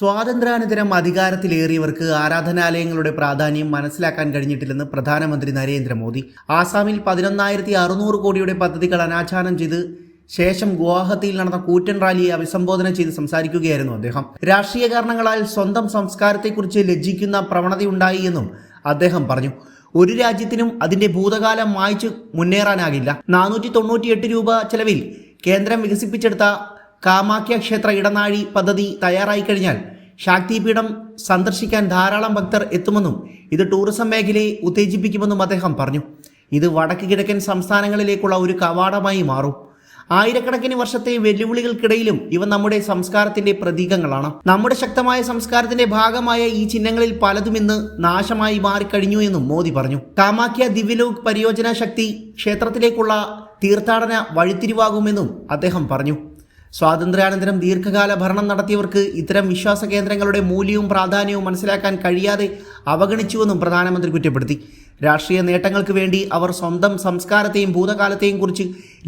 സ്വാതന്ത്ര്യാനന്തരം അധികാരത്തിലേറിയവർക്ക് ആരാധനാലയങ്ങളുടെ പ്രാധാന്യം മനസ്സിലാക്കാൻ കഴിഞ്ഞിട്ടില്ലെന്ന് പ്രധാനമന്ത്രി നരേന്ദ്രമോദി. ആസാമിൽ പതിനൊന്നായിരത്തി അറുന്നൂറ് കോടിയുടെ പദ്ധതികൾ അനാച്ഛാദനം ചെയ്ത് ശേഷം ഗുവാഹത്തിയിൽ നടന്ന കൂറ്റൻ റാലിയെ അഭിസംബോധന ചെയ്ത് സംസാരിക്കുകയായിരുന്നു അദ്ദേഹം. രാഷ്ട്രീയ കാരണങ്ങളാൽ സ്വന്തം സംസ്കാരത്തെക്കുറിച്ച് ലജ്ജിക്കുന്ന പ്രവണതയുണ്ടായി എന്നും അദ്ദേഹം പറഞ്ഞു. ഒരു രാജ്യത്തിനും അതിന്റെ ഭൂതകാലം മായ്ച്ചു മുന്നേറാനാകില്ല. നാനൂറ്റി തൊണ്ണൂറ്റിയെട്ട് രൂപ ചെലവിൽ കേന്ദ്രം വികസിപ്പിച്ചെടുത്ത കാമാഖ്യ ക്ഷേത്ര ഇടനാഴി പദ്ധതി തയ്യാറായി കഴിഞ്ഞാൽ ശാക്തിപീഠം സന്ദർശിക്കാൻ ധാരാളം ഭക്തർ എത്തുമെന്നും ഇത് ടൂറിസം മേഖലയെ ഉത്തേജിപ്പിക്കുമെന്നും അദ്ദേഹം പറഞ്ഞു. ഇത് വടക്ക് കിഴക്കൻ സംസ്ഥാനങ്ങളിലേക്കുള്ള ഒരു കവാടമായി മാറും. ആയിരക്കണക്കിന് വർഷത്തെ വെല്ലുവിളികൾക്കിടയിലും ഇവ നമ്മുടെ സംസ്കാരത്തിന്റെ പ്രതീകങ്ങളാണ്. നമ്മുടെ ശക്തമായ സംസ്കാരത്തിന്റെ ഭാഗമായ ഈ ചിഹ്നങ്ങളിൽ പലതും ഇന്ന് നാശമായി മാറിക്കഴിഞ്ഞു എന്നും മോദി പറഞ്ഞു. കാമാക്യ ദിവ്യലോക് പരിയോജന ശക്തി ക്ഷേത്രത്തിലേക്കുള്ള തീർത്ഥാടന വഴിത്തിരിവാകുമെന്നും അദ്ദേഹം പറഞ്ഞു. സ്വാതന്ത്ര്യാനന്തരം ദീർഘകാല ഭരണം നടത്തിയവർക്ക് ഇത്തരം വിശ്വാസ കേന്ദ്രങ്ങളുടെ മൂല്യവും പ്രാധാന്യവും മനസ്സിലാക്കാൻ കഴിയാതെ അവഗണിച്ചുവെന്നും പ്രധാനമന്ത്രി കുറ്റപ്പെടുത്തി. രാഷ്ട്രീയ നേട്ടങ്ങൾക്ക് വേണ്ടി അവർ സ്വന്തം സംസ്കാരത്തെയും ഭൂതകാലത്തെയും കുറിച്ച്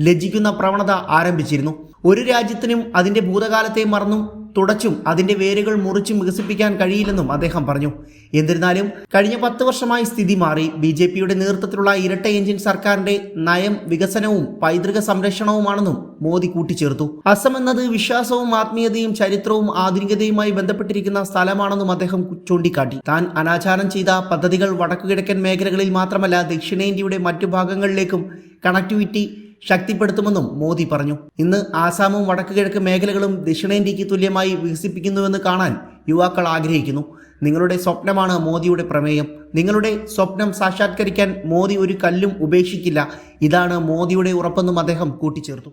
ലജ്ജിക്കുന്ന പ്രവണത ആരംഭിച്ചിരുന്നു. ഒരു രാജ്യത്തിനും അതിന്റെ ഭൂതകാലത്തെ മറന്നും തുടച്ചും അതിന്റെ വേരുകൾ മുറിച്ചും വികസിപ്പിക്കാൻ കഴിയില്ലെന്നും അദ്ദേഹം പറഞ്ഞു. എന്നിരുന്നാലും കഴിഞ്ഞ പത്ത് വർഷമായി സ്ഥിതി മാറി. ബി ജെ പിയുടെ നേതൃത്വത്തിലുള്ള ഇരട്ട എഞ്ചിൻ സർക്കാരിന്റെ നയം വികസനവും പൈതൃക സംരക്ഷണവുമാണെന്നും മോദി കൂട്ടിച്ചേർത്തു. അസം എന്നത് വിശ്വാസവും ആത്മീയതയും ചരിത്രവും ആധുനികതയുമായി ബന്ധപ്പെട്ടിരിക്കുന്ന സ്ഥലമാണെന്നും അദ്ദേഹം ചൂണ്ടിക്കാട്ടി. താൻ അനാചാരം ചെയ്ത പദ്ധതികൾ വടക്കുകിഴക്കൻ മേഖലകളിൽ മാത്രമല്ല ദക്ഷിണേന്ത്യയുടെ മറ്റു ഭാഗങ്ങളിലേക്കും കണക്ടിവിറ്റി ശക്തിപ്പെടുത്തുമെന്നും മോദി പറഞ്ഞു. ഇന്ന് ആസാമും വടക്കുകിഴക്ക് മേഖലകളും ദക്ഷിണേന്ത്യയ്ക്ക് തുല്യമായി വികസിപ്പിക്കുന്നുവെന്ന് കാണാൻ യുവാക്കൾ ആഗ്രഹിക്കുന്നു. നിങ്ങളുടെ സ്വപ്നമാണ് മോദിയുടെ പ്രമേയം. നിങ്ങളുടെ സ്വപ്നം സാക്ഷാത്കരിക്കാൻ മോദി ഒരു കല്ലും ഉപേക്ഷിക്കില്ല. ഇതാണ് മോദിയുടെ ഉറപ്പെന്നും അദ്ദേഹം കൂട്ടിച്ചേർത്തു.